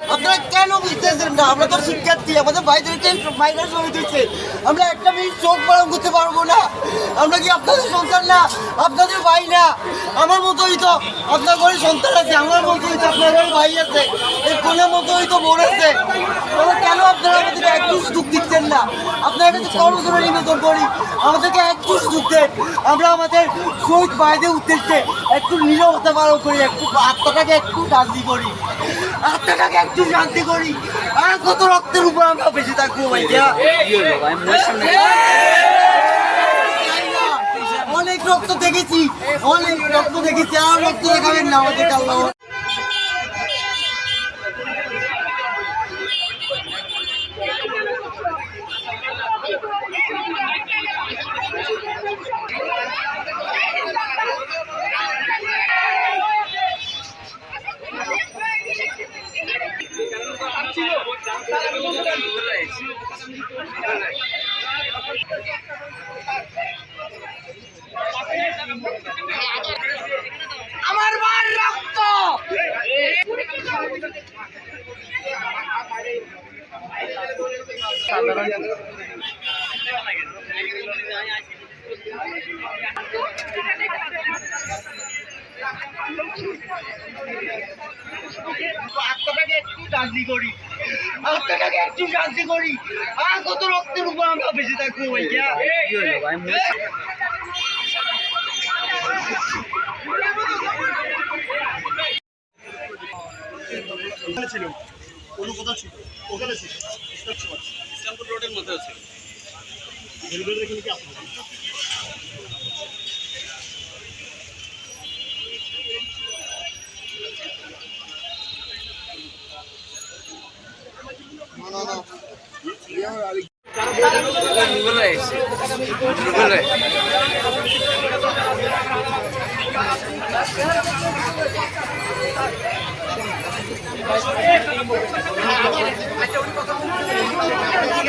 আপনারা কেন বুঝতেছেন না? আমরা শিক্ষার্থী, আমাদের ভাইদেরকে মাইনাস হয়ে দিচ্ছে আমরা একটা পারব না। আমরা কি আপনাদের সন্তান না? আপনাদের ভাই না? আমার মতোই তো আপনার ঘরে সন্তান আছে, আমার মতোই তো আপনার ঘরে ভাই আছে এই কোনের মতোই তো বোন আছে। কেন আপনারা আমাদেরকে একটু সুযোগ দিচ্ছেন না? আপনার কাছে কর্মসূচি নিবেদন করি, আমাদেরকে একটু সুযোগ দেন। আমরা আমাদের শহীদ ভাইদের উদ্দেশ্যে একটু নীরবতা পালন করি, একটু আত্মাটাকে একটু শান্তি করি। আত্মাটাকে একটু শান্তি করি। আর কত রক্তের উপর আমরা বেঁচে থাকব ভাইয়া? অনেক রক্ত দেখেছি, অনেক রক্ত দেখেছি, আর রক্ত দেখাবেন না আমাদের আল্লাহ। শান্তি কত রক্তের উপর আমরা বেঁচে থাকব ছিল। কোনো কথা ছিল। ওখানে ছিল। ইসলামপুর রোডের মধ্যে আছে। এখানে কি আসবে ওই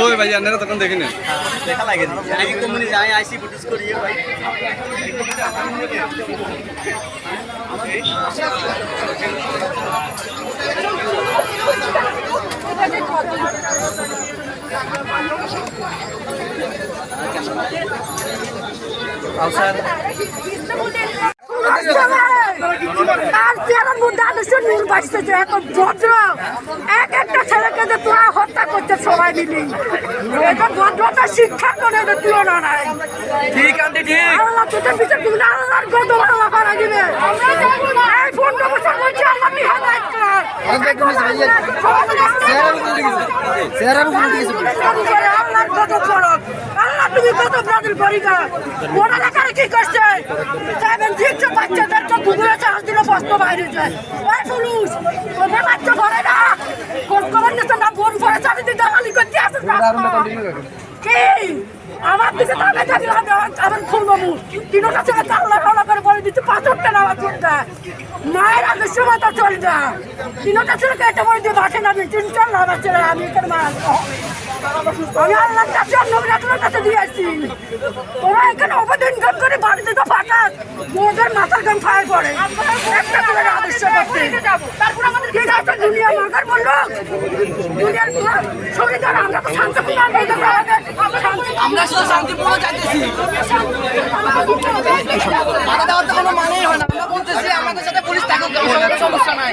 ওই ভাই আপনারা তখন দেখিনি দেখা লাগেনি আমি কোম্পানি যাই আর চেয়ারের মধ্যে আদর্শের নূর বাঁচতেছে এত ভদ্র এক একটা ছেলেকে যে তোরা হত্যা করছে সবাই মিলে এটা ভদ্রতা তুলনা আল্লাহ করা। ফরক আল্লাহ তুমি কত ব্রাজিল পরিকা দেখার কি করছে? সেভেন সিক্স বাচ্চাদেরকে গুগলে চার্জ দিলে বস্ত বাইরে যায়। ওই পুলিশ ওদের বাচ্চা ভরে না কোন খবর নিতে না বোন ভরে চারিদিকে দালালি করতে আসে কি? আমার দিকে তাকে থাকি হবে আমার খুব বাবু তিনটা ছেলে কাল্লা কাল্লা করে বলে দিচ্ছে, পাথরটা নামা চলতে মায়ের আগে সময় তো চলবে তিনটা ছেলেকে এটা বলে দিয়ে বাসে নামি তিন চার নামা ছেলে, আমি এখানে মারা আমি আল্লাহর কাছে নবীর আপনার কাছে দিয়ে আসছি। তোরা এখানে অবদান গান করে বাড়িতে তো ফাটাস মোদের মাথার গান ফায়ার করে। একটা করে আদর্শ করতে ঠিক আছে দুনিয়া মাগার বলল। দুনিয়ার শরীর আমরা তো শান্তিপূর্ণ আমরা শুধু শান্তিপূর্ণ চাইতেছি। বাধা দেওয়ার তো কোনো মানেই হয় না। আমরা বলতেছি আমাদের সাথে পুলিশ থাকুক সমস্যা নাই।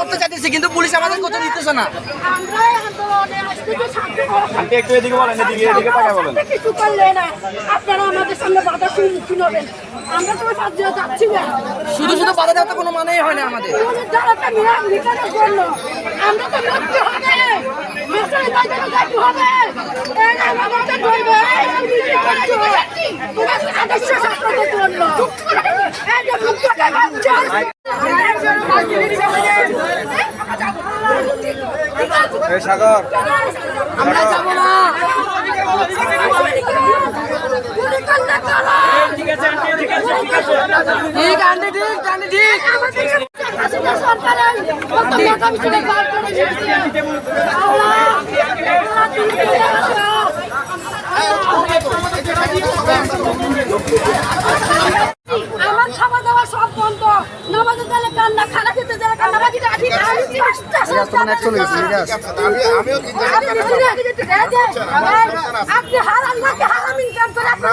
করতে চাইতেছি কিন্তু পুলিশ আমাদের করতে দিতেছে না। একটু এদিকে বলেন এদিকে এদিকে তাকায় বলেন। কিছু করলে না আপনারা আমাদের সামনে বাধা সম্মুখীন হবেন আমরা তো সাহায্য যাচ্ছি না। শুধু শুধু বাধা দেওয়া তো কোনো মানেই হয় না আমাদের। আমরা তো হবে সাগর। আমরা যাব না। ঠিক আছে ঠিক আছে ঠিক আছে। ঠিক আন্টি ঠিক। আমার খাওয়া দাওয়া সব বন্ধ। নামাজে গেলে কান্না খানা খেতে গেলে কান্না বাকি রাখি আপনি নাকি হারাম আমরা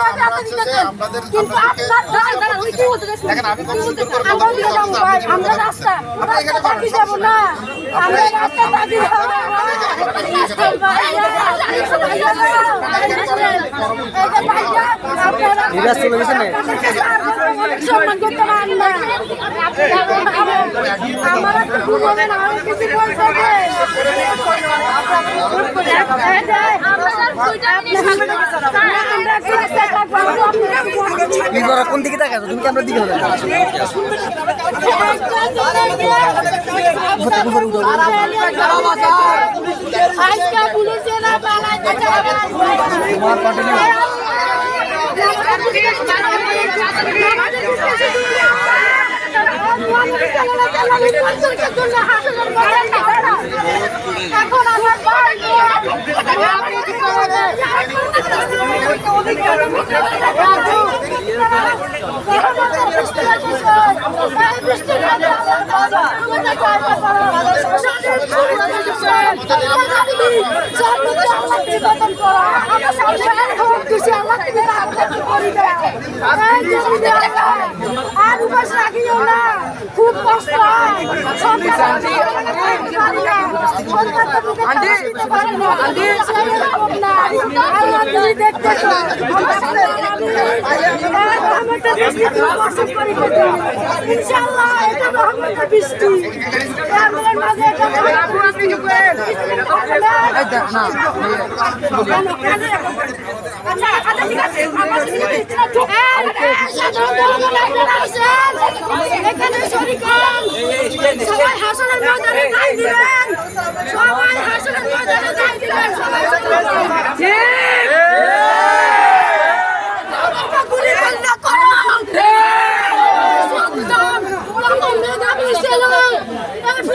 আমরা রাস্তা রাস্তা যাব না আমরা রাস্তা বাকি সম্মান করতে পারেন না আমার একটা ভুল হবে না আমি কিছু বলতে হবে কোন দিকে তাকাচ্ছ তুমি কি আমরা দিকে আজকে পুলিশে ভালো করে খুব কষ্ট আন্টি। আন্টি দেখতেছো ইনশাআল্লাহ, এটা রহমতের বৃষ্টি। আমাদের মাঝে এটা রহমতের আচ্ছা আচ্ছা ঠিক আছে আমার সাধারণ জনগণ আসেন এখানে শরিকান সবাই হাসনের ময়দানে গাই দিবেন সবাই হাসনের ময়দানে গাই দিবেন সবাই গুলি বন্ধ করো সন্তান কত মেধাবী ছেলে এই পুলিশ বাহিনী কোনো কলেজে পড়ে না আমার বাচ্চারা কেন লো কলেজে লো ক্লাসে পড়ে মা বোনরা, মা বোনরা, আপনারা কো- আপনারা সবাই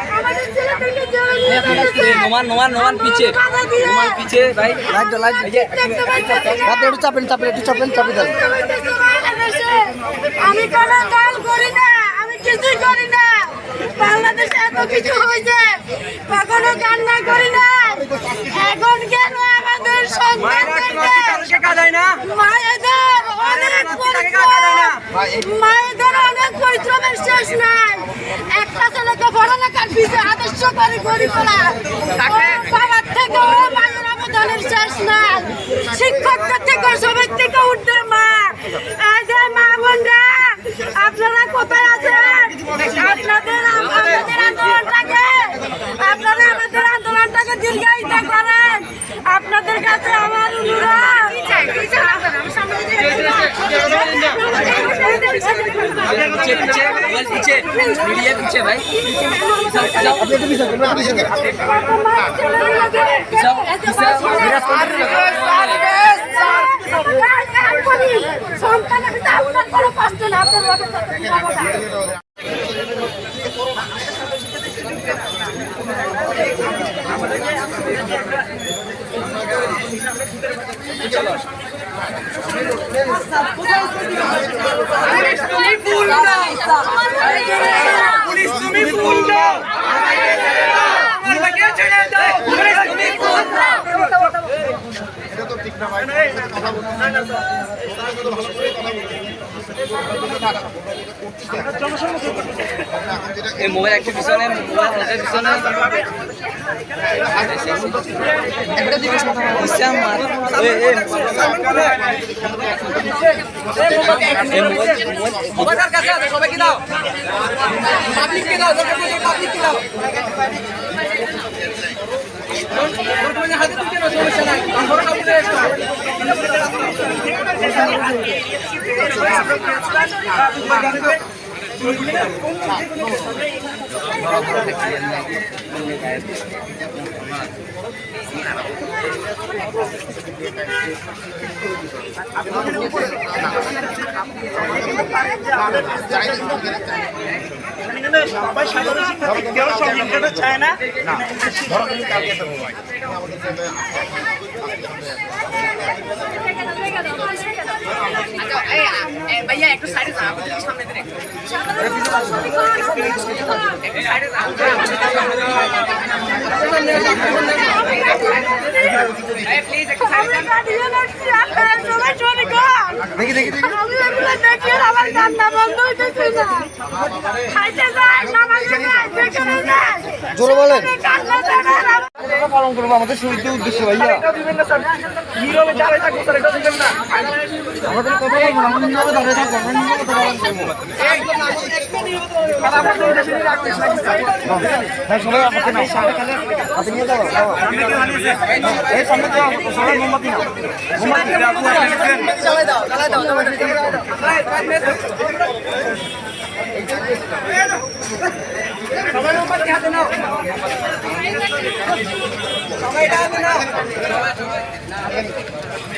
জেলে নিয়ে যাইতেছে। নোমান নোমান নোমান পিছে। নোমান পিছে ভাই লাইট লাইট দেখতে পাচ্ছেন না? একটু চাপেন চাপেন একটু চাপেন চাপে দেন আমি কোনো দল করি না আমি কিছুই করি না বাংলাদেশে এত কিছু হয়েছে কখনো কান্না করি না এখন কেন আমাদের সন্তানদেরকে মায়েদের অনেক পরিশ্রম মায়েদের অনেক পরিশ্রমের শেষ নাই একটা ছেলেকে পড়ালেখার পিছে আদর্শ করে গড়ি তোলা বাবার থেকে মায়ের অবদানের শেষ নাই শিক্ষকদের থেকে সবার থেকে উঠতে মা আজ মা আপনারা কোথায় আছেন আপনাদের আমাদের আন্দোলনটাকে আপনারা আমাদের আন্দোলনটাকে দীর্ঘায়িত করেন আপনাদের কাছে আমার পিছে পিছে মোবাইল পিছে মিডিয়া পিছে ভাই। সন্তানের পিতা আপনার কোনো কষ্ট না আপনার বাবা পুলিশ তুমি ফুল দাও আমাকে ছেড়ে দাও পুলিশ তুমি ফুল দাও এই মোবাইল একটু পিছনে মোবাইল হাতের পিছনে দাও পাবলিককে দাও দাও বর্তমানে হাতে তুলতে না সমস্যা নাই আমরা কাপড়ে এসো এখানে সবাই সাধারণ শিক্ষার্থী কেউ সংগঠন চায় না ভাইয়া একটু সাইডে সামনে দিন একটু সাইডে দেখি দেখি জোরে পালন করব আমাদের শহীদদের উদ্দেশ্যে ভাইয়া আমাদের কথা দাঁড়িয়ে থাকব সবাই মোমবাতি হাতে নাও সবাই হাতে নাও